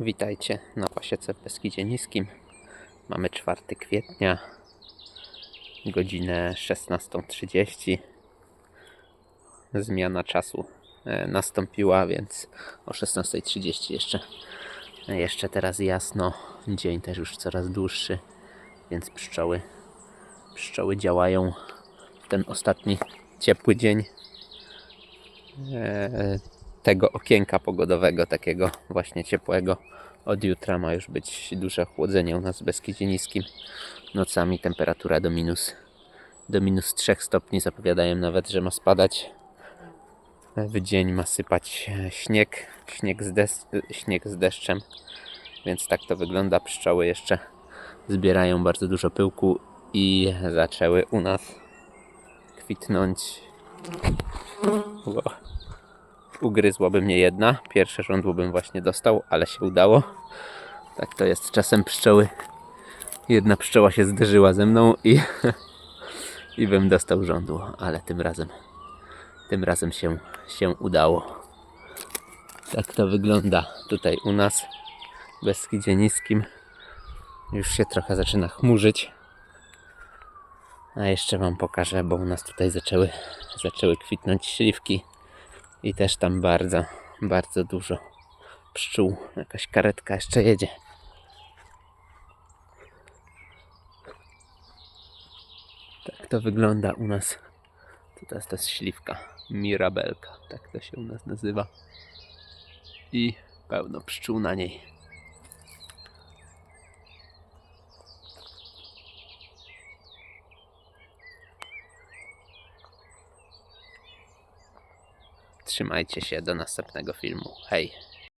Witajcie na pasiece w Beskidzie Niskim. Mamy 4 kwietnia, godzinę 16.30. Zmiana czasu e, nastąpiła, więc o 16.30 jeszcze, jeszcze teraz jasno. Dzień też już coraz dłuższy, więc pszczoły, pszczoły działają ten ostatni ciepły dzień e, tego okienka pogodowego, takiego właśnie ciepłego. Od jutra ma już być duże chłodzenie u nas w Beskidzie Niskim. Nocami temperatura do minus, do minus 3 stopni. Zapowiadają nawet, że ma spadać. W dzień ma sypać e, śnieg, śnieg z, des, śnieg z deszczem. Więc tak to wygląda. Pszczoły jeszcze zbierają bardzo dużo pyłku i zaczęły u nas kwitnąć. Wow ugryzłaby mnie jedna. Pierwsze żądło bym właśnie dostał, ale się udało. Tak to jest czasem pszczoły. Jedna pszczoła się zderzyła ze mną i, i bym dostał żądło, ale tym razem tym razem się, się udało. Tak to wygląda tutaj u nas w Beskidzie Niskim. Już się trochę zaczyna chmurzyć. A jeszcze Wam pokażę, bo u nas tutaj zaczęły, zaczęły kwitnąć śliwki. I też tam bardzo, bardzo dużo pszczół. Jakaś karetka jeszcze jedzie. Tak to wygląda u nas. To jest, to jest śliwka. Mirabelka. Tak to się u nas nazywa. I pełno pszczół na niej. Trzymajcie się do następnego filmu. Hej!